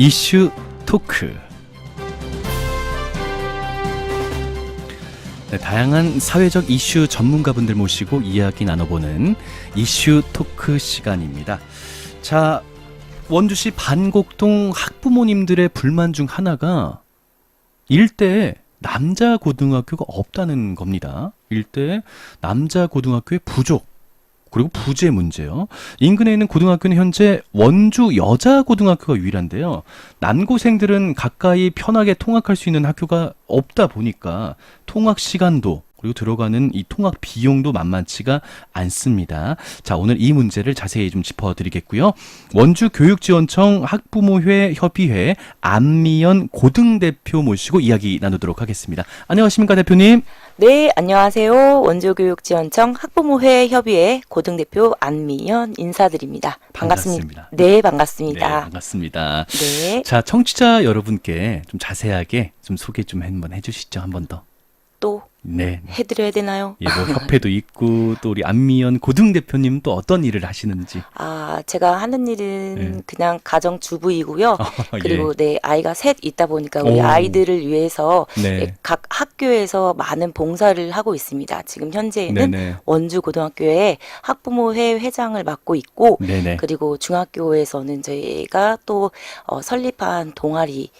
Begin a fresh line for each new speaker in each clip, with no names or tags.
이슈 토크. 네, 다양한 사회적 이슈 전문가분들 모시고 이야기 나눠보는 이슈 토크 시간입니다. 자, 원주시 반곡동 학부모님들의 불만 중 하나가 일대에 남자 고등학교가 없다는 겁니다. 일대에 남자 고등학교의 부족. 그리고 부재 문제요. 인근에 있는 고등학교는 현재 원주 여자 고등학교가 유일한데요. 남고생들은 가까이 편하게 통학할 수 있는 학교가 없다 보니까 통학 시간도 그리고 들어가는 이 통학 비용도 만만치가 않습니다. 자, 오늘 이 문제를 자세히 좀 짚어드리겠고요. 원주 교육지원청 학부모회 협의회 안미연 고등대표 모시고 이야기 나누도록 하겠습니다. 안녕하십니까, 대표님?
네, 안녕하세요. 원조교육지원청 학부모회 협의회 고등대표 안미연 인사드립니다. 반갑습니다.
반갑습니다.
네,
네,
반갑습니다.
반갑습니다.
네,
자, 청취자 여러분께 좀 자세하게 좀 소개 좀 한번 해주시죠, 한 번 더.
또
네.
해드려야 되나요?
예, 뭐 협회도 있고 또 우리 안미연 고등 대표님 또 어떤 일을 하시는지.
아, 제가 하는 일은
네.
그냥 가정 주부이고요.
아,
그리고 네 아이가 셋 있다 보니까 우리
오.
아이들을 위해서
네.
네, 각 학교에서 많은 봉사를 하고 있습니다. 지금 현재는
네네.
원주 고등학교에 학부모회 회장을 맡고 있고
네네.
그리고 중학교에서는 저희가 또 어, 설립한 동아리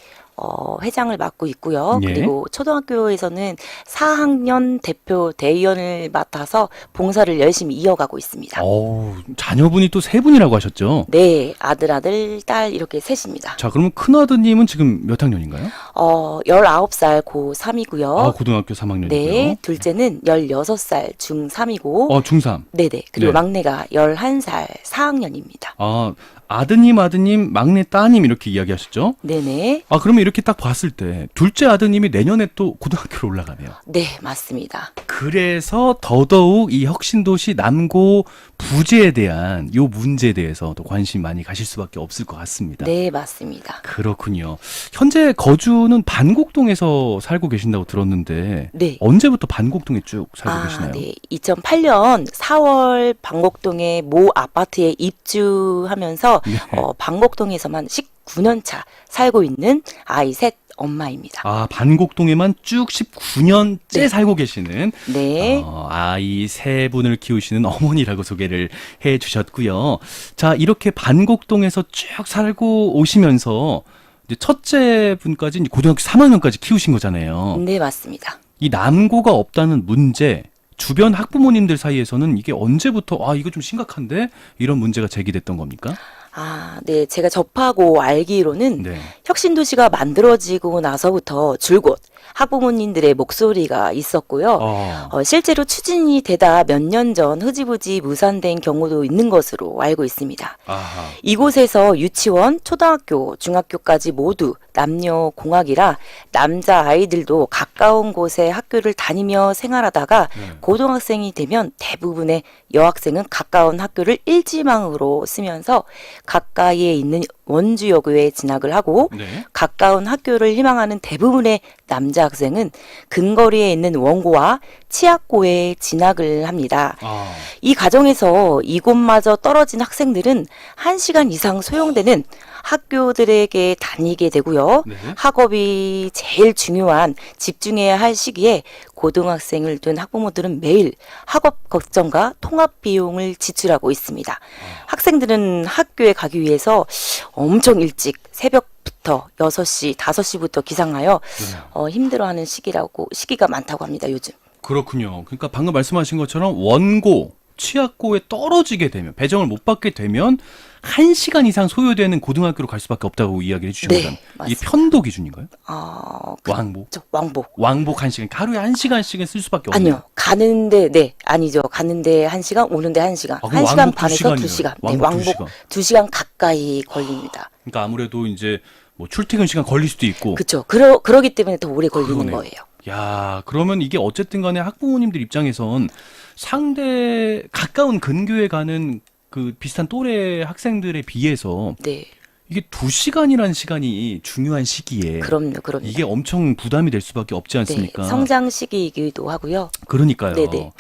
어, 회장을 맡고 있고요.
예.
그리고 초등학교에서는 4학년 대표 대의원을 맡아서 봉사를 열심히 이어가고 있습니다.
어, 자녀분이 또 세 분이라고 하셨죠?
네, 아들, 아들, 딸 이렇게 셋입니다.
자, 그러면 큰아드님은 지금 몇 학년인가요?
어, 19살 고3이고요.
아, 고등학교 3학년이고요.
네, 둘째는 16살 중3이고,
어, 중3.
네네. 그리고
네.
막내가 11살 4학년입니다.
아, 아드님, 아드님, 막내 따님 이렇게 이야기하셨죠?
네네.
아, 그러면 이렇게 딱 봤을 때 둘째 아드님이 내년에 또 고등학교로 올라가네요.
네, 맞습니다.
그래서 더더욱 이 혁신도시 남고 부재에 대한 요 문제에 대해서 또 관심 많이 가실 수밖에 없을 것 같습니다.
네, 맞습니다.
그렇군요. 현재 거주는 반곡동에서 살고 계신다고 들었는데
네.
언제부터 반곡동에 쭉 살고
아,
계시나요?
네. 2008년 4월 방곡동의 모 아파트에 입주하면서
네.
어, 방곡동에서만 19년 차 살고 있는 아이 셋 엄마입니다.
아, 반곡동에만 쭉 19년째
네.
살고 계시는
네.
어, 아이 세 분을 키우시는 어머니라고 소개를 해 주셨고요. 자, 이렇게 반곡동에서 쭉 살고 오시면서 이제 첫째 분까지 이제 고등학교 3학년까지 키우신 거잖아요.
네, 맞습니다.
이 남고가 없다는 문제 주변 학부모님들 사이에서는 이게 언제부터 아 이거 좀 심각한데 이런 문제가 제기됐던 겁니까?
아, 네. 제가 접하고 알기로는
네.
혁신도시가 만들어지고 나서부터 줄곧 학부모님들의 목소리가 있었고요.
어.
어, 실제로 추진이 되다 몇 년 전 흐지부지 무산된 경우도 있는 것으로 알고 있습니다.
아하.
이곳에서 유치원, 초등학교, 중학교까지 모두 남녀 공학이라 남자 아이들도 가까운 곳에 학교를 다니며 생활하다가
네.
고등학생이 되면 대부분의 여학생은 가까운 학교를 일지망으로 쓰면서 가까이에 있는 원주여고에 진학을 하고
네.
가까운 학교를 희망하는 대부분의 남자 학생은 근거리에 있는 원고와 치학고에 진학을 합니다.
아.
이 과정에서 이곳마저 떨어진 학생들은 1시간 이상 소요되는 학교들에게 다니게 되고요.
네.
학업이 제일 중요한 집중해야 할 시기에 고등학생을 둔 학부모들은 매일 학업 걱정과 통합 비용을 지출하고 있습니다. 학생들은 학교에 가기 위해서 엄청 일찍 새벽부터 6시, 5시부터 기상하여
네.
어, 힘들어하는 시기라고 시기가 많다고 합니다. 요즘.
그렇군요. 그러니까 방금 말씀하신 것처럼 원고, 취학고에 떨어지게 되면 배정을 못 받게 되면 1시간 이상 소요되는 고등학교로 갈 수밖에 없다고 이야기를 해주신
네.
이게
맞습니다.
편도 기준인가요?
어,
왕복.
저 왕복.
왕복 1시간. 하루에 1시간씩은 쓸 수밖에 없네요.
아니요. 가는데 네 아니죠. 가는데 한 시간, 오는데 한 시간,
아,
한 시간 반에서. 두 시간. 네,
왕복 두 시간.
두 시간 가까이 걸립니다.
그러니까 아무래도 이제 뭐 출퇴근 시간 걸릴 수도 있고.
그렇죠. 그러 그러기 때문에 더 오래 걸리는
그러네요.
거예요.
야, 그러면 이게 어쨌든 간에 학부모님들 입장에선 상대 가까운 근교에 가는 그 비슷한 또래 학생들에 비해서
네,
이게 두 시간이라는 시간이 중요한 시기에
그럼요, 그럼요.
이게 엄청 부담이 될 수밖에 없지
네,
않습니까?
성장 시기이기도 하고요.
그러니까요.
네네.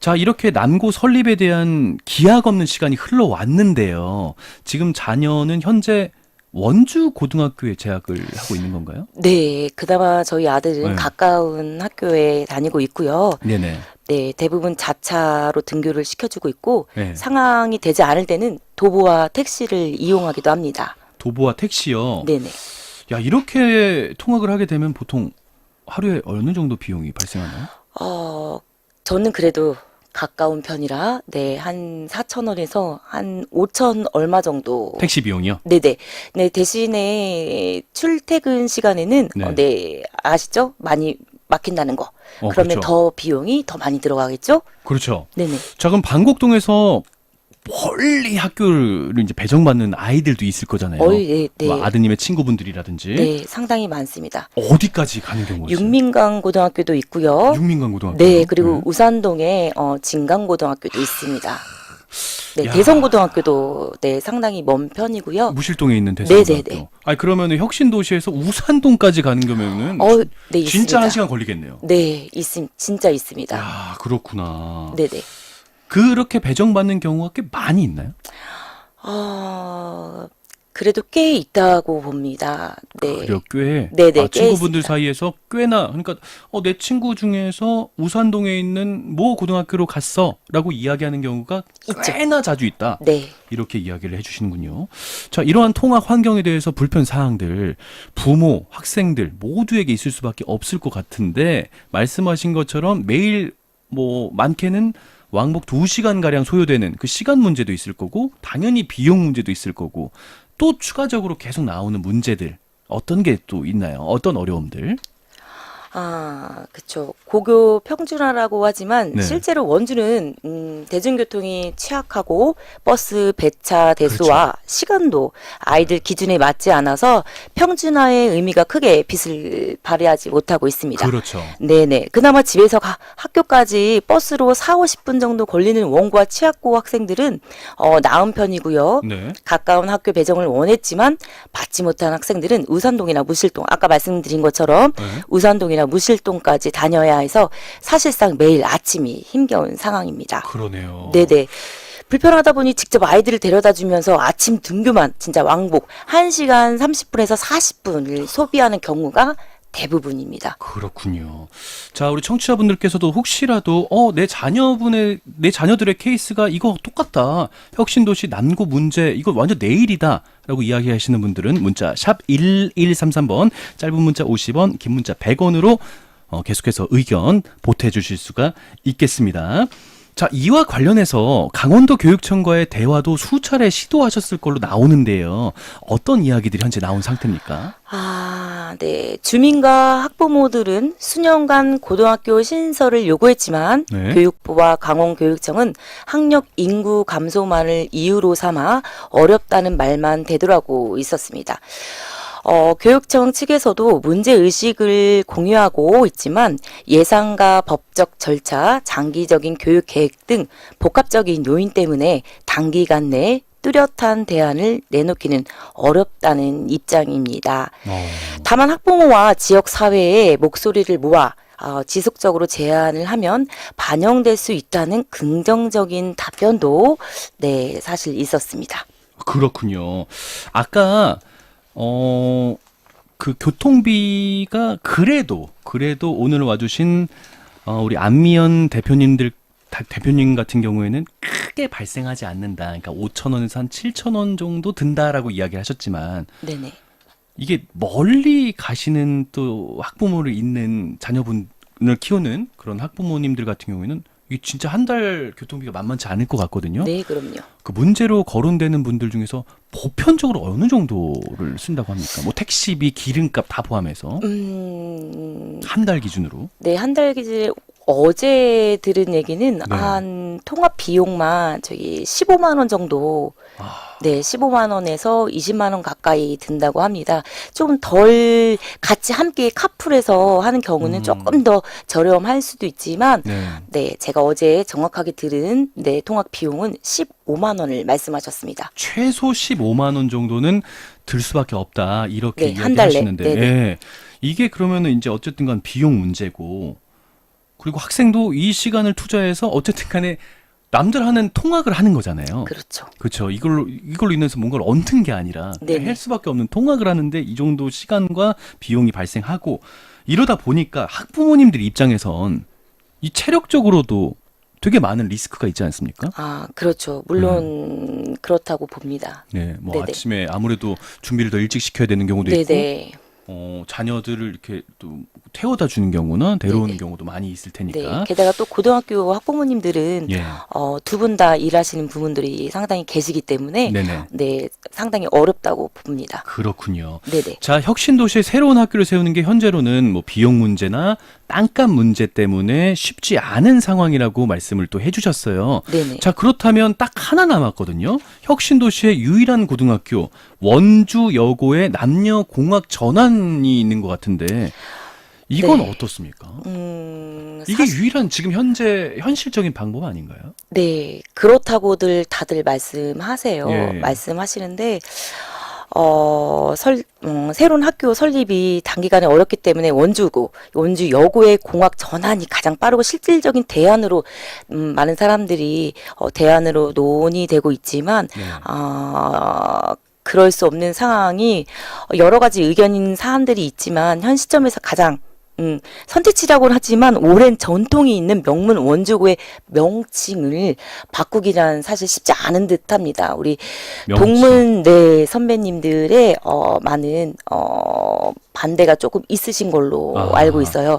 자, 이렇게 남고 설립에 대한 기약 없는 시간이 흘러왔는데요. 지금 자녀는 현재 원주 고등학교에 재학을 하고 있는 건가요?
네, 그나마 저희 아들은
네.
가까운 학교에 다니고 있고요.
네네.
네, 대부분 자차로 등교를 시켜주고 있고
네.
상황이 되지 않을 때는 도보와 택시를 이용하기도 합니다.
도보와 택시요.
네네.
야 이렇게 통학을 하게 되면 보통 하루에 어느 정도 비용이 발생하나요?
어, 저는 그래도 가까운 편이라 네, 한 4천 원에서 한 5천 얼마 정도.
택시 비용이요?
네네. 네, 대신에 출퇴근 시간에는
네.
어, 네, 아시죠? 많이 막힌다는 거.
어,
그러면
그렇죠.
더 비용이 더 많이 들어가겠죠?
그렇죠.
네네.
자 그럼 방곡동에서 멀리 학교를 이제 배정받는 아이들도 있을 거잖아요.
어이, 네, 네.
뭐 아드님의 친구분들이라든지
네, 상당히 많습니다.
어디까지 가는 경우가 있어요?
육민강 고등학교도 있고요.
육민관 고등학교.
네, 그리고 우산동에 어, 진강 고등학교도 있습니다. 네,
야.
대성 고등학교도 네, 상당히 먼 편이고요.
무실동에 있는
네,
대성고등학교.
네, 네.
아니 그러면은 혁신도시에서 우산동까지 가는 거면은
어, 네, 있습니다.
진짜 한 시간 걸리겠네요.
네, 있음, 진짜 있습니다.
야 그렇구나.
네, 네.
그렇게 배정받는 경우가 꽤 많이 있나요?
어, 그래도 꽤 있다고 봅니다. 네.
그래요, 꽤.
네, 네,
아,
꽤
친구분들
있습니다.
사이에서 꽤나 그러니까 어, 내 친구 중에서 우산동에 있는 모 고등학교로 갔어라고 이야기하는 경우가
있죠.
꽤나 자주 있다.
네.
이렇게 이야기를 해주시는군요. 자, 이러한 통학 환경에 대해서 불편 사항들 부모, 학생들 모두에게 있을 수밖에 없을 것 같은데 말씀하신 것처럼 매일 뭐 많게는 왕복 2시간 가량 소요되는 그 시간 문제도 있을 거고 당연히 비용 문제도 있을 거고 또 추가적으로 계속 나오는 문제들 어떤 게 또 있나요? 어떤 어려움들?
아, 그쵸. 고교 평준화라고 하지만
네.
실제로 원주는 음, 대중교통이 취약하고 버스 배차 대수와
그렇죠.
시간도 아이들 기준에 맞지 않아서 평준화의 의미가 크게 빛을 발휘하지 못하고 있습니다.
그렇죠.
네네. 그나마 집에서 가- 학교까지 버스로 4, 50분 정도 걸리는 원과 취약고 학생들은 어, 나은 편이고요.
네.
가까운 학교 배정을 원했지만 받지 못한 학생들은 우산동이나 무실동, 아까 말씀드린 것처럼
네.
우산동이나 무실동까지 다녀야 해서 사실상 매일 아침이 힘겨운 상황입니다.
그러네요.
네네. 불편하다 보니 직접 아이들을 데려다 주면서 아침 등교만 진짜 왕복 1시간 30분에서 40분을 소비하는 경우가 대부분입니다.
그렇군요. 자, 우리 청취자분들께서도 혹시라도 어, 내 자녀분의 내 자녀들의 케이스가 이거 똑같다. 혁신도시 난고 문제 이거 완전 내일이다 라고 이야기하시는 분들은 문자 샵 1133번 짧은 문자 50원, 긴 문자 100원으로 어, 계속해서 의견 보태 주실 수가 있겠습니다. 자, 이와 관련해서 강원도 교육청과의 대화도 수차례 시도하셨을 걸로 나오는데요. 어떤 이야기들이 현재 나온 상태입니까?
아, 네. 주민과 학부모들은 수년간 고등학교 신설을 요구했지만
네.
교육부와 강원교육청은 학력 인구 감소만을 이유로 삼아 어렵다는 말만 되돌아고 있었습니다. 어, 교육청 측에서도 문제 의식을 공유하고 있지만 예상과 법적 절차, 장기적인 교육 계획 등 복합적인 요인 때문에 단기간 내에 뚜렷한 대안을 내놓기는 어렵다는 입장입니다.
어.
다만 학부모와 지역 사회의 목소리를 모아 어, 지속적으로 제안을 하면 반영될 수 있다는 긍정적인 답변도 네 사실 있었습니다.
그렇군요. 아까 어 그 교통비가 그래도 그래도 오늘 와주신 어, 우리 안미연 대표님들 다- 대표님 같은 경우에는 크게 발생하지 않는다. 그러니까 5천 원에서 한 7천 원 정도 든다라고 이야기를 하셨지만
네네.
이게 멀리 가시는 또 학부모를 있는 자녀분을 키우는 그런 학부모님들 같은 경우에는 이게 진짜 한 달 교통비가 만만치 않을 것 같거든요.
네 그럼요.
그 문제로 거론되는 분들 중에서 보편적으로 어느 정도를 쓴다고 합니까? 뭐 택시비, 기름값 다 포함해서
음,
한 달 기준으로.
네 한 달 기준 어제 들은 얘기는
네.
한 통합 비용만 저기 15만 원 정도
아,
네, 15만 원에서 20만 원 가까이 든다고 합니다. 좀 덜 같이 함께 카풀해서 하는 경우는
음.
조금 더 저렴할 수도 있지만
네.
네, 제가 어제 정확하게 들은 네, 통학 비용은 15만 원을 말씀하셨습니다.
최소 15만 원 정도는 들 수밖에 없다. 이렇게
네, 한 달에.
이야기하시는데.
네 네.
예. 이게 그러면은 이제 어쨌든 간 비용 문제고 그리고 학생도 이 시간을 투자해서 어쨌든 간에 남들 하는 통학을 하는 거잖아요.
그렇죠.
그렇죠. 이걸로 이걸로 인해서 뭔가를 얻는 게 아니라
네네.
할 수밖에 없는 통학을 하는데 이 정도 시간과 비용이 발생하고 이러다 보니까 학부모님들 입장에선 이 체력적으로도 되게 많은 리스크가 있지 않습니까?
아, 그렇죠. 물론 그렇다고 봅니다.
네, 뭐
네네.
아침에 아무래도 준비를 더 일찍 시켜야 되는 경우도 있고,
네네.
어, 자녀들을 이렇게 또 태워다 주는 경우나 데려오는
네네.
경우도 많이 있을
네.
테니까.
게다가 또 고등학교 학부모님들은
예,
어, 두 분 다 일하시는 부분들이 상당히 계시기 때문에
네네.
네, 상당히 어렵다고 봅니다.
그렇군요.
네네.
자, 혁신도시에 새로운 학교를 세우는 게 현재로는 뭐 비용 문제나 땅값 문제 때문에 쉽지 않은 상황이라고 말씀을 또 해주셨어요.
네네.
자, 그렇다면 딱 하나 남았거든요. 혁신도시의 유일한 고등학교, 원주 여고의 남녀 공학 전환이 있는 것 같은데, 이건
네.
어떻습니까?
음,
이게
사실-
유일한 지금 현재 현실적인 방법 아닌가요?
네, 그렇다고들 다들 말씀하세요.
예.
말씀하시는데, 어, 설, 음, 새로운 학교 설립이 단기간에 어렵기 때문에 원주고, 원주 여고의 공학 전환이 가장 빠르고 실질적인 대안으로, 음, 많은 사람들이, 어, 대안으로 논의되고 있지만,
네.
아, 그럴 수 없는 상황이 여러 가지 의견인 사안들이 있지만 현 시점에서 가장 음, 선택지라고는 하지만 오랜 전통이 있는 명문 원주고의 명칭을 바꾸기란 사실 쉽지 않은 듯합니다. 우리
명칭.
동문 네 선배님들의 어, 많은 어, 반대가 조금 있으신 걸로
아.
알고 있어요.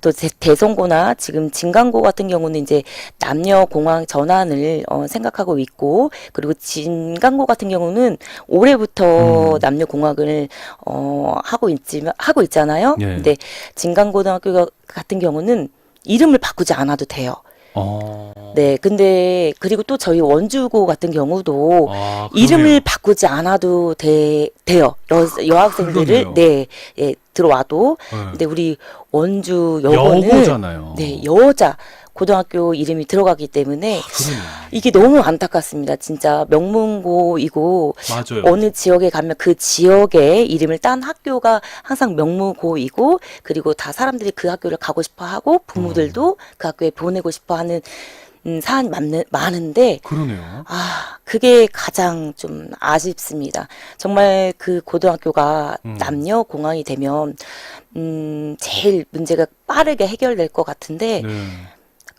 또 대, 대성고나 지금 진강고 같은 경우는 이제 남녀 공학 전환을 어, 생각하고 있고 그리고 진강고 같은 경우는 올해부터
음.
남녀 공학을 어, 하고 있지만 하고 있잖아요.
예.
근데 진강 고등학교 같은 경우는 이름을 바꾸지 않아도 돼요.
어.
네, 근데 그리고 또 저희 원주고 같은 경우도
아,
이름을. 바꾸지 않아도 돼, 돼요. 여, 여학생들을
그러네요.
네, 예, 들어와도.
네.
근데 우리 원주 여고는
여고잖아요.
네, 여자 고등학교 이름이 들어가기 때문에
아.
이게 너무 안타깝습니다. 진짜 명문고이고
맞아요.
어느 지역에 가면 그 지역의 이름을 딴 학교가 항상 명문고이고 그리고 다 사람들이 그 학교를 가고 싶어 하고 부모들도 그 학교에 보내고 싶어 하는 음, 사안이 많는, 많은데
그러네요.
아, 그게 가장 좀 아쉽습니다. 정말 그 고등학교가
음.
남녀 공학이 되면 음, 제일 문제가 빠르게 해결될 것 같은데
네.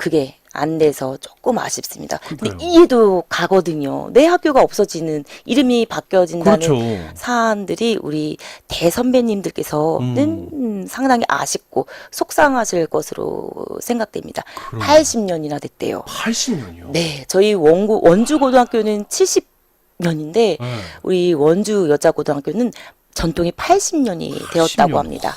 그게 안 돼서 조금 아쉽습니다. 근데
그러니까요.
이해도 가거든요. 내 학교가 없어지는 이름이 바뀌어진다는
그렇죠.
사안들이 우리 대선배님들께서는 음, 상당히 아쉽고 속상하실 것으로 생각됩니다.
그러네요.
80년이나 됐대요.
80년이요.
네, 저희 원고 원주 고등학교는 70년인데
네.
우리 원주 여자 고등학교는 전통이 80년이
80
되었다고
년.
합니다.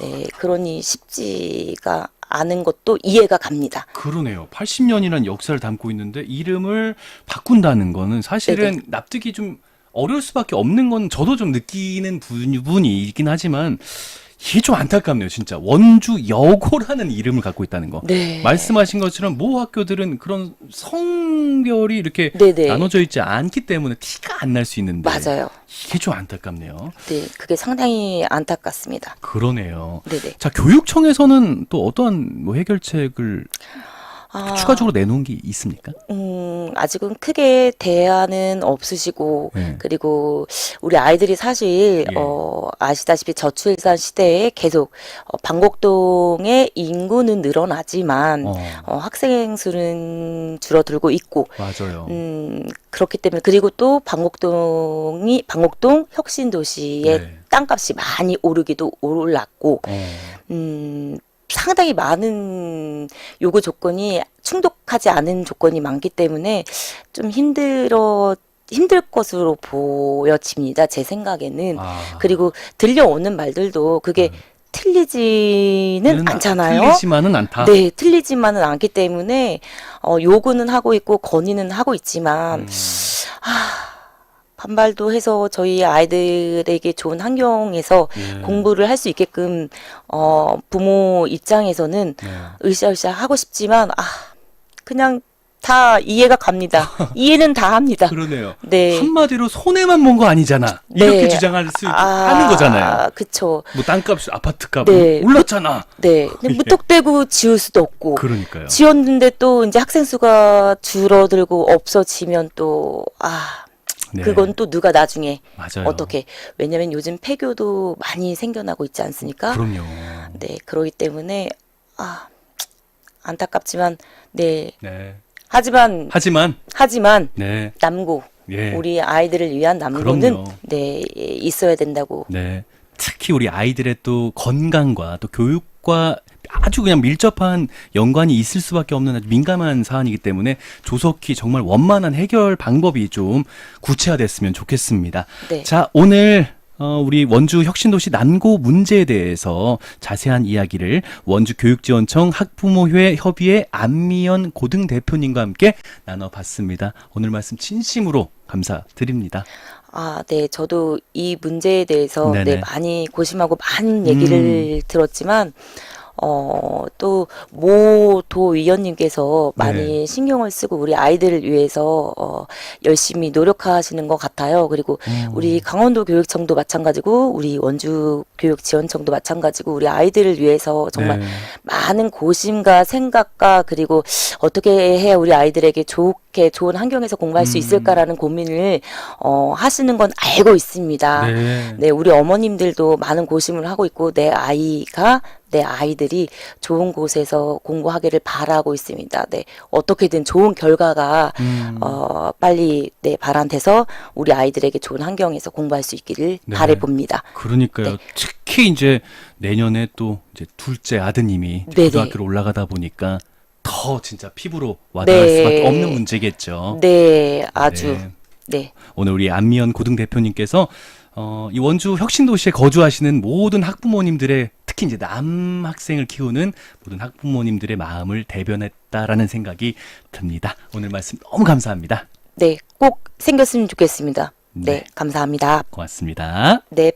네, 그러니 쉽지가 않은 것도 이해가 갑니다.
그러네요. 80년이란 역사를 담고 있는데 이름을 바꾼다는 거는 사실은 납득이 좀 어려울 수밖에 없는 건 저도 좀 느끼는 부분이 있긴 하지만 이게 좀 안타깝네요. 진짜 원주 여고라는 이름을 갖고 있다는 거.
네.
말씀하신 것처럼 모 학교들은 그런 성별이 이렇게
네네.
나눠져 있지 않기 때문에 티가 안 날 수 있는데
맞아요.
이게 좀 안타깝네요.
네, 그게 상당히 안타깝습니다.
그러네요.
네네.
자 교육청에서는 또 어떠한 뭐 해결책을
아,
추가적으로 내놓은 게 있습니까?
음, 아직은 크게 대안은 없으시고,
네.
그리고 우리 아이들이 사실,
예.
어, 아시다시피 저출산 시대에 계속, 어, 방곡동의 인구는 늘어나지만,
어,
어, 학생 수는 줄어들고 있고,
맞아요.
음, 그렇기 때문에, 그리고 또 방곡동이, 방곡동 혁신 도시의
네.
땅값이 많이 오르기도 올랐고,
어,
음, 상당히 많은 요구 조건이 충족하지 않은 조건이 많기 때문에 좀 힘들어, 힘들 것으로 보여집니다. 제 생각에는.
아,
그리고 들려오는 말들도 그게
네.
틀리지는
는
않잖아요.
틀리지만은 않다.
네, 틀리지만은 않기 때문에 어, 요구는 하고 있고 건의는 하고 있지만
음,
반발도 해서 저희 아이들에게 좋은 환경에서
예.
공부를 할 수 있게끔 어, 부모 입장에서는
네.
으쌰으쌰 하고 싶지만 아 그냥 다 이해가 갑니다. 이해는 다 합니다.
그러네요.
네.
한마디로 손해만 본 거 아니잖아. 이렇게
네.
주장할 수
아,
하는 거잖아요.
그쵸.
뭐 땅값, 아파트값
네.
올랐잖아.
네.
예.
무턱대고 지울 수도 없고.
그러니까요.
지었는데 또 이제 학생 수가 줄어들고 없어지면 또, 아,
네.
그건 또 누가 나중에
맞아요.
어떻게. 왜냐면 요즘 폐교도 많이 생겨나고 있지 않습니까?
그럼요.
네. 그러기 때문에, 아, 안타깝지만, 네.
네.
하지만,
하지만
하지만,
네.
남고.
예.
우리 아이들을 위한 남고는
그럼요.
네 있어야 된다고
네. 특히 우리 아이들의 또 건강과 또 교육과 아주 그냥 밀접한 연관이 있을 수밖에 없는 아주 민감한 사안이기 때문에 조속히 정말 원만한 해결 방법이 좀 구체화됐으면 좋겠습니다.
네.
자, 오늘 어, 우리 원주 혁신도시 난고 문제에 대해서 자세한 이야기를 원주 교육지원청 학부모회 협의회 안미연 고등 대표님과 함께 나눠봤습니다. 오늘 말씀 진심으로 감사드립니다.
아, 네, 저도 이 문제에 대해서
네네. 음.
네, 많이 고심하고 많은 얘기를 들었지만, 어, 또, 모 도위원님께서 많이
네.
신경을 쓰고 우리 아이들을 위해서, 어, 열심히 노력하시는 것 같아요. 그리고
음.
우리 강원도 교육청도 마찬가지고, 우리 원주 교육지원청도 마찬가지고, 우리 아이들을 위해서 정말
네.
많은 고심과 생각과 그리고 어떻게 해야 우리 아이들에게 좋게 좋은 환경에서 공부할 수
음.
있을까라는 고민을 어, 하시는 건 알고 있습니다.
네.
네, 우리 어머님들도 많은 고심을 하고 있고 내 아이가 내 아이들이 좋은 곳에서 공부하기를 바라고 있습니다. 네, 어떻게든 좋은 결과가
음.
어, 빨리 네 바란돼서 우리 아이들에게 좋은 환경에서 공부할 수 있기를
네.
바래 봅니다.
그러니까요.
네.
특히 이제 내년에 또 이제 둘째 아드님이
네네.
고등학교로 올라가다 보니까 더 진짜 피부로 와닿을
네.
수밖에 없는 문제겠죠.
네, 아주
네.
네.
오늘 우리 안미연 고등 대표님께서 어, 이 원주 혁신도시에 거주하시는 모든 학부모님들의 특히 이제 남학생을 키우는 모든 학부모님들의 마음을 대변했다라는 생각이 듭니다. 오늘 말씀 너무 감사합니다.
네, 꼭 생겼으면 좋겠습니다. 네,
네.
감사합니다.
고맙습니다.
네.